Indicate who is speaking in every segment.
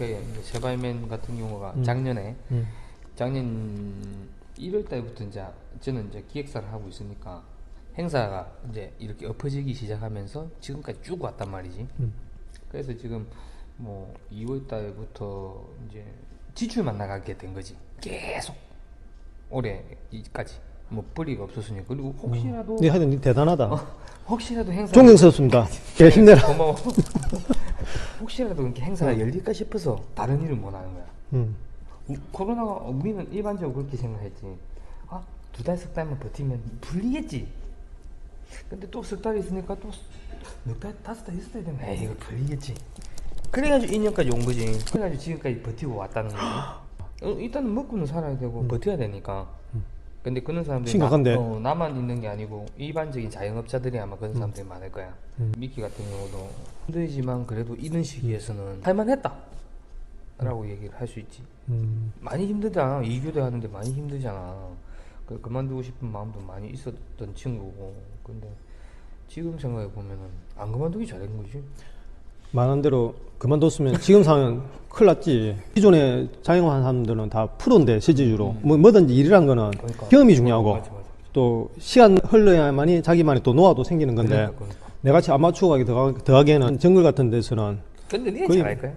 Speaker 1: 그 세바이맨 같은 경우가
Speaker 2: 음.
Speaker 1: 작년에
Speaker 2: 음.
Speaker 1: 작년 1월 달부터 이제 저는 이제 기획사를 하고 있으니까 행사가 이제 이렇게 엎어지기 시작하면서 지금까지 쭉 왔단 말이지.
Speaker 2: 음.
Speaker 1: 그래서 지금 뭐 2월 달부터 이제 지출만 나가게 된 거지. 계속 올해까지 뭐 뿌리가 없었으니까 그리고 혹시라도
Speaker 2: 네, 하여튼 니 대단하다.
Speaker 1: 혹시라도 행사
Speaker 2: 존경스럽습니다. 예, 힘내라.
Speaker 1: 고마워. 혹시라도 이렇게 행사가 열릴까 싶어서 다른 일을 못 하는 거야.
Speaker 2: 음.
Speaker 1: 우- 코로나가 우리는 일반적으로 그렇게 생각했지. 아, 두 달, 석 달만 버티면 불리겠지. 근데 또 석 달 있으니까 또 몇 달, 다섯 달, 여섯 달 되면 에이, 이거 불리겠지. 그래가지고 2년까지 온 거지. 그래가지고 지금까지 버티고 왔다는 거지. 어, 일단은 먹고는 살아야 되고 버텨야 되니까. 근데 그런 사람들이
Speaker 2: 심각한데.
Speaker 1: 나, 어, 나만 있는 게 아니고 일반적인 자영업자들이 아마 그런 사람들이 많을 거야. 미키 같은 경우도 힘들지만 그래도 이런 시기에서는 할만했다. 라고 얘기를 할 수 있지.
Speaker 2: 음.
Speaker 1: 많이 힘들잖아. 이교대 하는데 많이 힘들잖아. 그 그만두고 싶은 마음도 많이 있었던 친구고. 근데 지금 생각해 보면은 안 그만두기 잘한 거지.
Speaker 2: 말한 대로 그만뒀으면 지금 상황은 큰일 났지. 기존에 자영업한 사람들은 다 프로인데 실질적으로 뭐 뭐든지 일이란 거는
Speaker 1: 그러니까.
Speaker 2: 경험이 중요하고
Speaker 1: 맞아, 맞아.
Speaker 2: 또 시간 흘러야만이 자기만의 또 노하우도 생기는 건데
Speaker 1: 그러니까, 그러니까.
Speaker 2: 내같이 아마추어가 더하- 더하기에는 정글 같은 데서는
Speaker 1: 근데 니는
Speaker 2: 거의-
Speaker 1: 잘할 거야.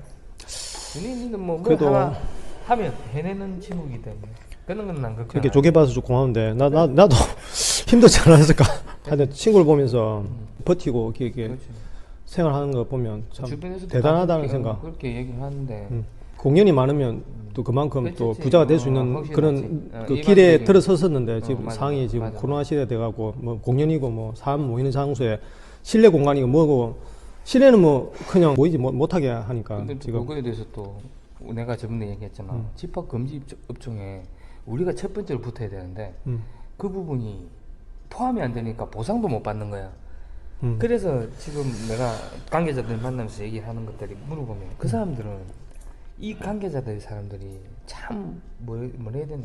Speaker 1: 니, 니는 뭐, 뭐
Speaker 2: 그래도-
Speaker 1: 하나 하면 해내는 친구이기 때문에. 그런 건난
Speaker 2: 그렇게
Speaker 1: 안
Speaker 2: 조개 봐서 좀 고마운데 나, 나, 나도 힘들지 않았을까 하여튼 친구를 보면서 버티고 이렇게, 이렇게. 생활하는 거 보면 참 대단하다는
Speaker 1: 다
Speaker 2: 생각
Speaker 1: 그렇게, 얘기를 하는데
Speaker 2: 음. 공연이 많으면 또 그만큼 또
Speaker 1: 그렇지.
Speaker 2: 부자가 될수
Speaker 1: 어,
Speaker 2: 있는
Speaker 1: 확실하지.
Speaker 2: 그런
Speaker 1: 어,
Speaker 2: 그 길에
Speaker 1: 일반적인-
Speaker 2: 들어섰었는데 지금
Speaker 1: 어,
Speaker 2: 상황이 지금
Speaker 1: 맞아.
Speaker 2: 코로나 시대 돼가고 뭐 공연이고 뭐 사람 모이는 장소에 실내 공간이고 뭐고 실내는 뭐 그냥 모이지 못- 못하게 하니까
Speaker 1: 근데 또
Speaker 2: 지금
Speaker 1: 그거에 대해서 또 내가 저번에 얘기했잖아.
Speaker 2: 음.
Speaker 1: 집합 금지 입- 업종에 우리가 첫 번째로 붙어야 되는데
Speaker 2: 음,
Speaker 1: 그 부분이 포함이 안 되니까 보상도 못 받는 거야.
Speaker 2: 음.
Speaker 1: 그래서 지금 내가 관계자들 만나면서 얘기하는 것들이 물어보면
Speaker 2: 음.
Speaker 1: 그 사람들은 이 관계자들 사람들이 참 뭐, 뭐라 해야 되노?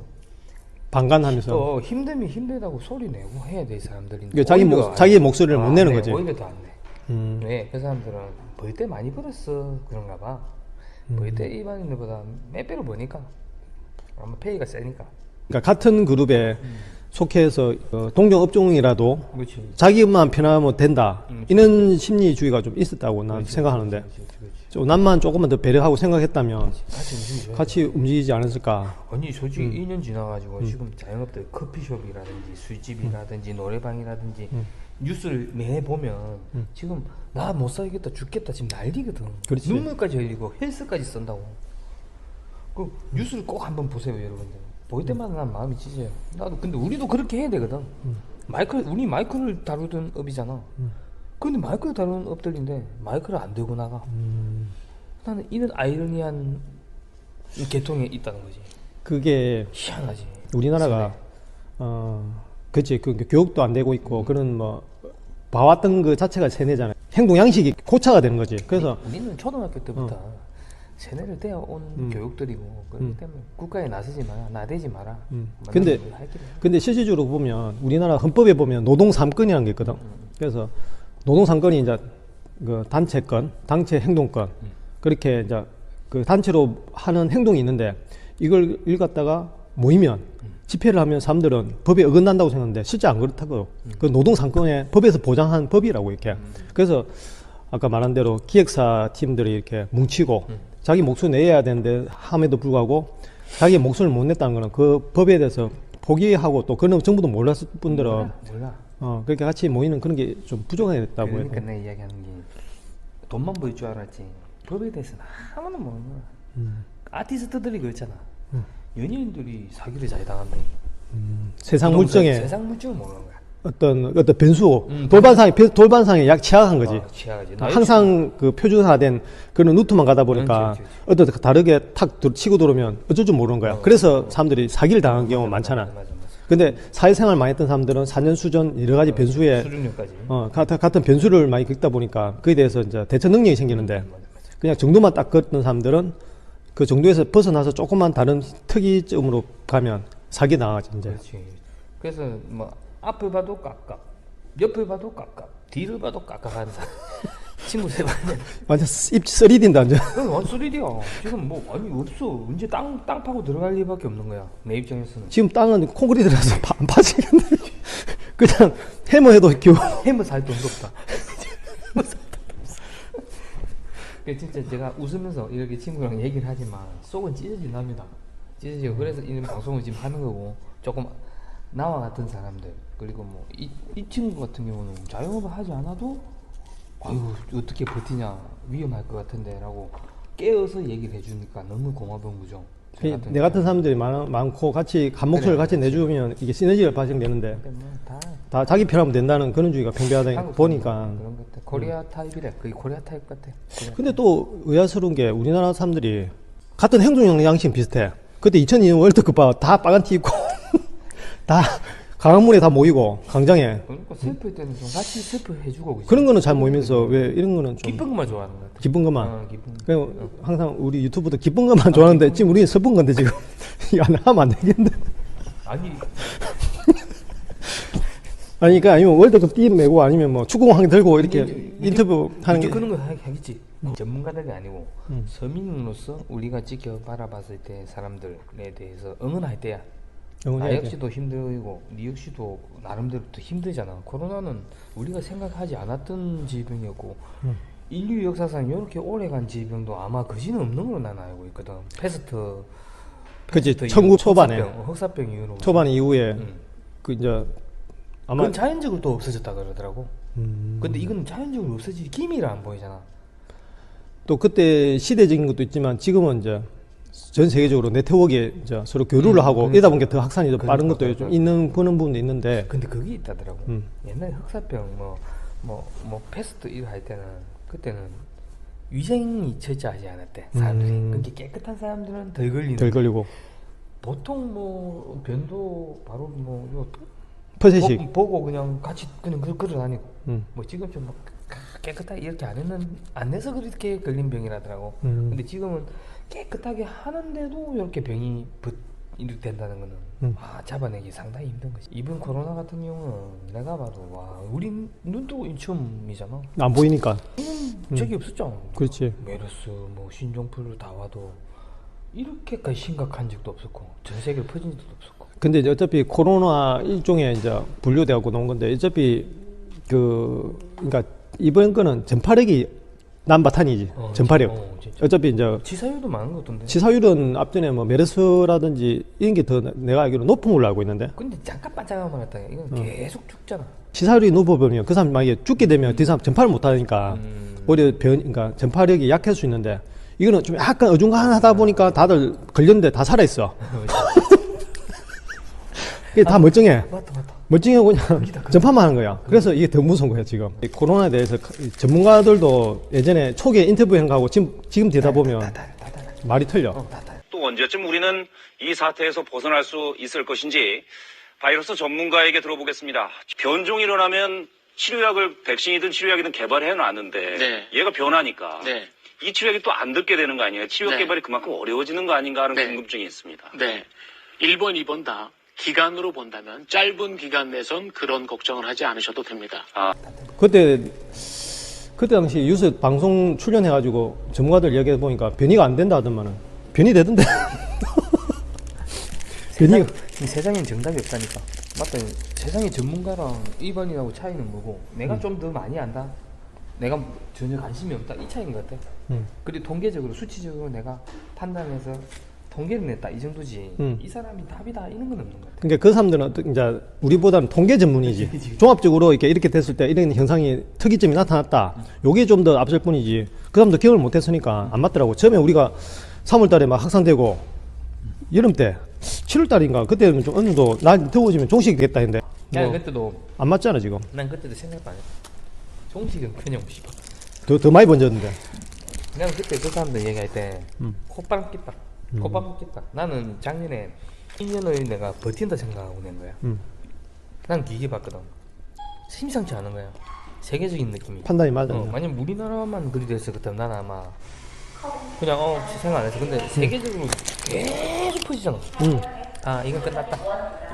Speaker 2: 방관하면서
Speaker 1: 또 힘들면 힘들다고 소리 내고 해야 될 사람들인데
Speaker 2: 그러니까 자기 목-
Speaker 1: 안
Speaker 2: 자기의
Speaker 1: 해.
Speaker 2: 목소리를
Speaker 1: 어, 못안
Speaker 2: 내는
Speaker 1: 내.
Speaker 2: 거지.
Speaker 1: 오히려 더안 내.
Speaker 2: 음,
Speaker 1: 왜? 그 사람들은 벌 때 많이 벌었어 그런가 봐.
Speaker 2: 음.
Speaker 1: 벌때 일반인들보다 몇 배로 버니까 아마 페이가 세니까.
Speaker 2: 그러니까 같은 그룹에 속해서 어, 동종 업종이라도
Speaker 1: 그렇지.
Speaker 2: 자기만 편하면 된다.
Speaker 1: 음,
Speaker 2: 이런 심리주의가 좀 있었다고 난
Speaker 1: 그렇지,
Speaker 2: 생각하는데.
Speaker 1: 그렇지.
Speaker 2: 좀 남만 조금만 더 배려하고 생각했다면
Speaker 1: 같이.
Speaker 2: 같이 움직이지 않았을까?
Speaker 1: 아니 솔직히
Speaker 2: 음.
Speaker 1: 2년 지나가지고 지금 자영업들 커피숍이라든지 술집이라든지 노래방이라든지
Speaker 2: 음.
Speaker 1: 뉴스를 매 보면 지금 나 못 살겠다 죽겠다 지금 난리거든.
Speaker 2: 그렇지.
Speaker 1: 눈물까지 흘리고 헬스까지 쓴다고. 그 뉴스를 꼭 한번 보세요 여러분들 볼 때마다 난 마음이 찢어요. 나도 근데 우리도 그렇게 해야 되거든. 마이크 우리 마이크를 다루던 업이잖아. 근데 마이크를 다루는 업들인데 마이크를 안 들고 나가.
Speaker 2: 음,
Speaker 1: 나는 이런 아이러니한 계통에 있다는 거지.
Speaker 2: 그게
Speaker 1: 희한하지.
Speaker 2: 우리나라가 어 그치. 그 교육도 안 되고 있고 그런 뭐 봐왔던 그 자체가 세뇌잖아요. 행동 양식이 고차가 되는 거지. 그래서
Speaker 1: 우리는 초등학교 때부터 세뇌를 떼어온
Speaker 2: 음.
Speaker 1: 교육들이고 그렇기
Speaker 2: 음.
Speaker 1: 때문에 국가에 나서지 마라 나대지 마라
Speaker 2: 음.
Speaker 1: 뭐
Speaker 2: 근데-. 근데 실질적으로 보면 우리나라 헌법에 보면 노동 3건이라는 게 있거든. 그래서 노동 3건이 이제 그 단체권, 단체 행동권 그렇게 이제 그 단체로 하는 행동이 있는데 이걸 읽었다가 모이면 집회를 하면 사람들은 법에 어긋난다고 생각하는데 실제 안 그렇다고. 그 노동 3건에 법에서 보장한 법이라고 이렇게. 그래서 아까 말한 대로 기획사 팀들이 이렇게 뭉치고 자기 목소리 내야 되는데 함에도 불구하고 자기 목소리를 못 냈다는 거는 그 법에 대해서 포기하고 또 그런 정부도 몰랐을 뿐더러
Speaker 1: 몰라. 몰라
Speaker 2: 어 그렇게 같이 모이는 그런 게좀 해요.
Speaker 1: 그러니까 내 이야기하는 게 돈만 벌줄 알았지. 법에 대해서는 아무나 모르는 거야
Speaker 2: 음,
Speaker 1: 아티스트들이 그렇잖아.
Speaker 2: 음.
Speaker 1: 연예인들이 사기를 잘 당한다.
Speaker 2: 음, 세상 물정에.
Speaker 1: 세상 물정을 모르는 거야
Speaker 2: 어떤 어떤 변수
Speaker 1: 음,
Speaker 2: 돌반상에 변- 돌반상에 약 취약한 거지.
Speaker 1: 아, 취하지 나
Speaker 2: 항상 그 표준화된 그런 루트만 가다 보니까
Speaker 1: 그렇지, 그렇지.
Speaker 2: 어떤 다르게 탁 들- 치고 들어오면 어쩔 줄 모르는 거야.
Speaker 1: 어,
Speaker 2: 그래서 사람들이 사기를 당한 경우 가 많잖아.
Speaker 1: 맞아, 맞아, 맞아.
Speaker 2: 근데 사회생활 많이 했던 사람들은 4년 수전 여러 가지 변수에
Speaker 1: 수준료까지
Speaker 2: 어, 같은, 같은 변수를 많이 겪다 보니까 그에 대해서 이제 대처 능력이 생기는데
Speaker 1: 맞아.
Speaker 2: 그냥 정도만 딱 걷던 사람들은 그 정도에서 벗어나서 조금만 다른 특이점으로 가면 사기 당하지 이제.
Speaker 1: 그래서 뭐 앞을 봐도 깝깝, 옆을 봐도 깝깝, 뒤를 봐도 깝깝한 사람. 친구 세 번.
Speaker 2: 완전 입 쓰리딘다 완전.
Speaker 1: 그건 완전 3D야. 지금 뭐 아니 없어. 언제 땅, 땅 파고 들어갈 일밖에 없는 거야. 내 입장에서는.
Speaker 2: 지금 땅은 콘크리트라서 파- 안 파지겠네. 그냥 해머 해도 겨우.
Speaker 1: 해머 살 돈도 없다. 해머 살 돈도 없어. 그 진짜 제가 웃으면서 이렇게 친구랑 얘기를 하지만 속은 찢어진답니다. 찢어지고 그래서 이런 방송을 지금 하는 거고 조금 나와 같은 사람들 그리고 뭐이 이 친구 같은 경우는 자영업을 하지 않아도 아유 어떻게 버티냐 위험할 것 같은데라고 깨어서 얘기를 해주니까 너무 고마운 거죠.
Speaker 2: 저내
Speaker 1: 같은
Speaker 2: 같은 사람들이 많, 많고 같이 한 목소리를
Speaker 1: 그래,
Speaker 2: 같이 내주면 이게 시너지가 발생되는데
Speaker 1: 경우는
Speaker 2: 다다 자기 편하면 된다는 그런 주의가
Speaker 1: 한국
Speaker 2: 보니까
Speaker 1: 그런 것 같아. 코리아 타입이래. 거의 코리아 타입 같아. 코리아
Speaker 2: 근데 또 의아스러운 게 우리나라 사람들이 같은 행동 양식 비슷해. 그때 2002년 월드컵 봐. 다 빨간 티 입고 다 강화문에 다 모이고 광장에
Speaker 1: 그러니까 슬플 때는 좀 같이 슬퍼해주고 그지?
Speaker 2: 그런 거는 잘 모이면서 왜 이런 거는 좀
Speaker 1: 기쁜 것만 좋아하는 것 같아.
Speaker 2: 기쁜 것만.
Speaker 1: 어, 기쁜. 거.
Speaker 2: 그냥 항상 우리 유튜브도 기쁜 것만 좋아하는데 지금 우리는 슬픈 건데 지금 이거 안 하면 안 되겠는데.
Speaker 1: 아니
Speaker 2: 아니 그러니까 아니면 월드컵 띠 메고 아니면 뭐 축구공 들고 이렇게
Speaker 1: 이제-
Speaker 2: 인터뷰 하는
Speaker 1: 이제
Speaker 2: 게
Speaker 1: 그런 거 하- 하겠지. 전문가들이 아니고
Speaker 2: 음.
Speaker 1: 서민으로서 우리가 지켜 바라봤을 때 사람들에 대해서 응원할 때야.
Speaker 2: 응원해야
Speaker 1: 나
Speaker 2: 돼.
Speaker 1: 역시도 힘들고 니 역시도 나름대로 또 힘들잖아. 코로나는 우리가 생각하지 않았던 질병이었고
Speaker 2: 음.
Speaker 1: 인류 역사상 이렇게 오래간 질병도 아마 그지는 없는 걸로 난 알고 있거든. 패스트.
Speaker 2: 천구
Speaker 1: 이후,
Speaker 2: 초반에.
Speaker 1: 흑사병, 흑사병 이후로.
Speaker 2: 초반 이후에
Speaker 1: 응.
Speaker 2: 그 이제 아마
Speaker 1: 그건 자연적으로 또 없어졌다 그러더라고.
Speaker 2: 음,
Speaker 1: 근데 이건 자연적으로 없어질 기미를 안 보이잖아.
Speaker 2: 또 그때 시대적인 것도 있지만 지금은 이제 전 세계적으로 네트워크에 이제 서로 교류를
Speaker 1: 음,
Speaker 2: 하고
Speaker 1: 그러니까.
Speaker 2: 이다 보니까 더 확산이 더 빠른
Speaker 1: 그러니까,
Speaker 2: 것도 좀
Speaker 1: 그러니까.
Speaker 2: 있는 보는 부분도 있는데
Speaker 1: 근데 그게 있다더라고.
Speaker 2: 음.
Speaker 1: 옛날 흑사병 뭐 뭐 뭐 패스트 이거 할 때는 그때는 위생이 철저하지 않았대 사람들이.
Speaker 2: 음.
Speaker 1: 그게 깨끗한 사람들은 덜 걸리는.
Speaker 2: 덜 걸리고
Speaker 1: 보통 뭐 변도 바로 뭐
Speaker 2: 퍼세식
Speaker 1: 보, 보고 그냥 같이 그냥 그 걸어 다니고.
Speaker 2: 음.
Speaker 1: 뭐 지금 좀막 깨끗하게 이렇게 안 했는 안 해서 그렇게 걸린 병이라더라고.
Speaker 2: 음.
Speaker 1: 근데 지금은 깨끗하게 하는데도 이렇게 병이 붓 이렇게 된다는 거는
Speaker 2: 음.
Speaker 1: 아 잡아내기 상당히 힘든 거지. 이번 코로나 같은 경우는 내가 봐도 와 우리 눈도 인춤이잖아.
Speaker 2: 안 보이니까
Speaker 1: 음. 적이 없었잖아.
Speaker 2: 그렇지
Speaker 1: 메르스 뭐 신종플루 다 와도 이렇게까지 심각한 적도 없었고 전 세계로 퍼진 적도 없었고.
Speaker 2: 근데 이제 어차피 코로나 일종의 이제 분류되고 나온 건데 어차피 그 그러니까 이번 거는 전파력이 난바탄이지
Speaker 1: 어,
Speaker 2: 전파력
Speaker 1: 어.
Speaker 2: 어차피 이제
Speaker 1: 치사율도 많은 것 같던데.
Speaker 2: 치사율은 앞전에 뭐 메르스라든지 이런 게 더 내가 알기로 높은 걸로 알고 있는데
Speaker 1: 근데 잠깐 반짝하면 했다. 이건 계속 죽잖아.
Speaker 2: 치사율이 높아보면 그 사람 만약에 죽게 되면 그 사람 전파를 못 하니까
Speaker 1: 음.
Speaker 2: 오히려 변, 그러니까 전파력이 약할 수 있는데 이거는 좀 약간 어중간하다 보니까 다들 걸렸는데 다 살아 있어. 이게 다 멀쩡해.
Speaker 1: 맞다.
Speaker 2: 멀쩡하고 그냥 전파만 하는 거야. 그래서 이게 더 무서운 거야 지금. 이 코로나에 대해서 이 전문가들도 예전에 초기에 인터뷰한 거하고 지금 지금 되다 보면
Speaker 1: 다달 다달.
Speaker 2: 말이 틀려.
Speaker 1: 어.
Speaker 3: 또 언제쯤 우리는 이 사태에서 벗어날 수 있을 것인지 바이러스 전문가에게 들어보겠습니다. 변종이 일어나면 치료약을 백신이든 치료약이든 개발해 놨는데
Speaker 4: 네.
Speaker 3: 얘가 변하니까
Speaker 4: 네.
Speaker 3: 이 치료약이 또 안 듣게 되는 거 아니에요? 치료약
Speaker 4: 네.
Speaker 3: 개발이 그만큼 어려워지는 거 아닌가 하는
Speaker 4: 네.
Speaker 3: 궁금증이 있습니다.
Speaker 4: 네. 1번, 2번 다 기간으로 본다면 짧은 기간 내선 그런 걱정을 하지 않으셔도 됩니다.
Speaker 2: 그때 그때 당시 뉴스 방송 출연해가지고 전문가들 얘기해 보니까 변이가 안 된다 하더만은 변이 되던데. 변이
Speaker 1: 이 세상엔 정답이 없다니까. 맞다. 세상의 전문가랑 일반인하고 차이는 뭐고 내가 좀더 많이 안다. 내가 전혀 관심이 없다. 이 차이인 것 같아.
Speaker 2: 음.
Speaker 1: 그리고 통계적으로 수치적으로 내가 판단해서 통계를 냈다 이 정도지.
Speaker 2: 음.
Speaker 1: 이 사람이 답이다 이런 건 없는 것 같아.
Speaker 2: 그러니까 그 사람들은 이제 우리보다는 통계 전문이지. 종합적으로 이렇게 이렇게 됐을 때 이런 현상이 특이점이 나타났다. 요게 좀 더 앞설 뿐이지. 그 사람도 기억을 못 했으니까 안 맞더라고. 처음에 우리가 3월 달에 막 확산되고 여름 때 7월 달인가 그때는 좀 어느 정도 날 더워지면 종식이 되겠다 했는데
Speaker 1: 난
Speaker 2: 뭐
Speaker 1: 그때도
Speaker 2: 안 맞잖아 지금.
Speaker 1: 난 그때도 생각도 안 했어. 종식은 그냥 무시고.
Speaker 2: 더, 더 많이 번졌는데.
Speaker 1: 난 그때 그 사람들 얘기할 때
Speaker 2: 음.
Speaker 1: 콧바람 깃 다. 콧바람 깃다. 나는 작년에 1년을 내가 버틴다 생각하고 낸 거야.
Speaker 2: 음.
Speaker 1: 난 기계 봤거든. 심상치 않은 거야. 세계적인 느낌이.
Speaker 2: 판단이 맞아.
Speaker 1: 어, 만약 우리나라만 그리 됐을 그때 난 아마 그냥 어 생각 안 했어. 근데 세계적으로 계속 퍼지잖아.
Speaker 2: 음.
Speaker 1: 아 이건 끝났다.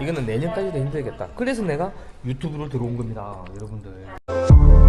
Speaker 1: 이거는 내년까지도 힘들겠다. 그래서 내가 유튜브로 들어온 겁니다, 여러분들.